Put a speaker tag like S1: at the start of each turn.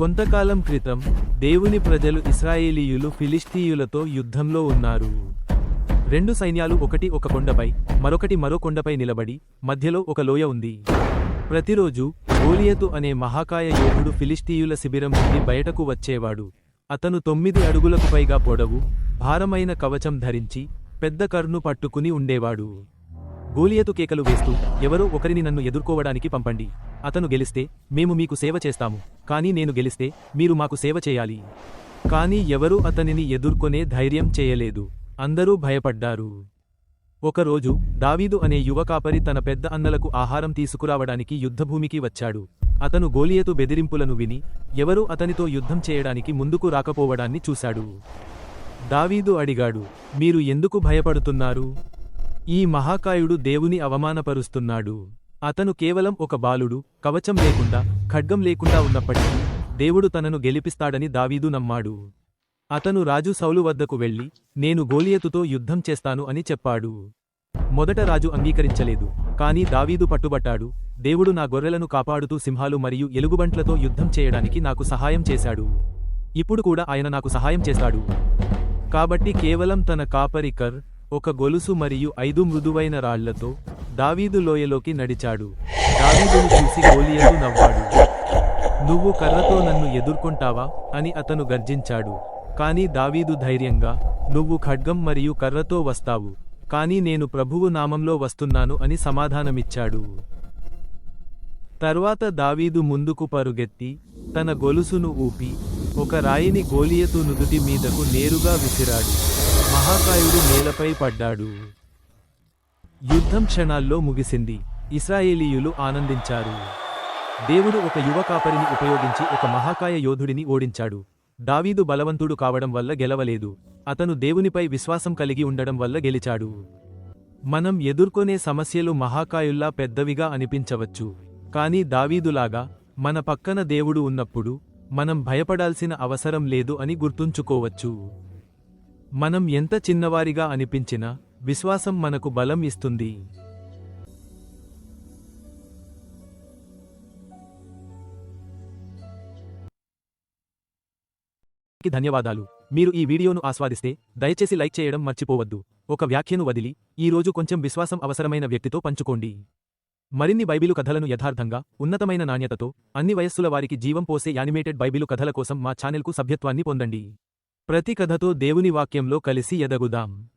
S1: కొంతకాలం క్రితం దేవుని ప్రజలు ఇస్రాయేలీయులు ఫిలిస్తీయులతో యుద్ధంలో ఉన్నారు. రెండు సైన్యాలు ఒకటి ఒక కొండపై మరొకటి మరో కొండపై నిలబడి మధ్యలో ఒక లోయ ఉంది. ప్రతిరోజు గోలియతు అనే మహాకాయ యోధుడు ఫిలిస్తీయుల శిబిరం నుండి బయటకు వచ్చేవాడు. అతను తొమ్మిది అడుగులకు పైగా పొడవు భారమైన కవచం ధరించి పెద్ద కర్ను పట్టుకుని ఉండేవాడు. గోలియతు కేకలు వేస్తూ ఎవరో ఒకరిని నన్ను ఎదుర్కోవడానికి పంపండి. అతను గెలిస్తే మేము మీకు సేవ చేస్తాము. కానీ నేను గెలిస్తే మీరు మాకు సేవ చేయాలి. కానీ ఎవరూ అతనిని ఎదుర్కొనే ధైర్యం చేయలేదు. అందరూ భయపడ్డారు. ఒకరోజు దావీదు అనే యువకాపరి తన పెద్ద అన్నలకు ఆహారం తీసుకురావడానికి యుద్ధభూమికి వచ్చాడు. అతను గోలియతు బెదిరింపులను విని ఎవరూ అతనితో యుద్ధం చేయడానికి ముందుకు రాకపోవడాన్ని చూశాడు. దావీదు అడిగాడు మీరు ఎందుకు భయపడుతున్నారు? ఈ మహాకాయుడు దేవుని అవమానపరుస్తున్నాడు. అతను కేవలం ఒక బాలుడు కవచం లేకుండా ఖడ్గం లేకుండా ఉన్నప్పటికీ దేవుడు తనను గెలిపిస్తాడని దావీదు నమ్మాడు. అతను రాజు సౌలు వద్దకు వెళ్ళి నేను గోలియతుతో యుద్ధం చేస్తాను అని చెప్పాడు. మొదట రాజు అంగీకరించలేదు కాని దావీదు పట్టుబట్టాడు దేవుడు నా గొర్రెలను కాపాడుతూ సింహాలు మరియు ఎలుగుబంట్లతో యుద్ధం చేయడానికి నాకు సహాయం చేశాడు. ఇప్పుడు కూడా ఆయన నాకు సహాయం చేస్తాడు. కాబట్టి కేవలం తన కాపరికర్ ఒక గొలుసు మరియు ఐదు మృదువైన రాళ్ళతో దావీదు లోయలోకి నడిచాడు. దావీదును చూసి గోలియతు నవ్వాడు. నువ్వు కర్రతో నన్ను ఎదుర్కొంటావా? అని అతను గర్జించాడు. కాని దావీదు ధైర్యంగా నువ్వు ఖడ్గం మరియు కర్రతో వస్తావు కాని నేను ప్రభువు నామంలో వస్తున్నాను అని సమాధానమిచ్చాడు. తర్వాత దావీదు ముందుకు పరుగెత్తి తన గొలుసును ఊపి ఒక రాయిని గోలియతు నుదుటి మీదకు నేరుగా విసిరాడు. మహాకాయుడు నేలపై పడ్డాడు. యుద్ధం క్షణాల్లో ముగిసింది. ఇస్రాయేలీయులు ఆనందించారు. దేవుడు ఒక యువ కాపరిని ఉపయోగించి ఒక మహాకాయ యోధుడిని ఓడించాడు. దావీదు బలవంతుడు కావడం వల్ల గెలవలేదు. అతను దేవునిపై విశ్వాసం కలిగి ఉండడం వల్ల గెలిచాడు. మనం ఎదుర్కొనే సమస్యలు మహాకాయుల్లా పెద్దవిగా అనిపించవచ్చు. కానీ దావీదులాగా మన పక్కన దేవుడు ఉన్నప్పుడు మనం భయపడాల్సిన అవసరం లేదు అని గుర్తుంచుకోవచ్చు. మనం ఎంత చిన్నవారిగా అనిపించినా విశ్వాసం మనకు బలం ఇస్తుంది. ధన్యవాదాలు. మీరు ఈ వీడియోను ఆస్వాదిస్తే దయచేసి లైక్ చేయడం మర్చిపోవద్దు. ఒక వ్యాఖ్యను వదిలి ఈ రోజు కొంచెం విశ్వాసం అవసరమైన వ్యక్తితో పంచుకోండి. మరిన్ని బైబిలు కథలను యథార్థంగా ఉన్నతమైన నాణ్యతతో అన్ని వయస్సుల వారికి జీవం పోసే యానిమేటెడ్ బైబిలు కథల కోసం మా ఛానెల్కు సభ్యత్వాన్ని పొందండి. ప్రతి కథతో దేవుని వాక్యంలో కలిసి ఎదగుదాం.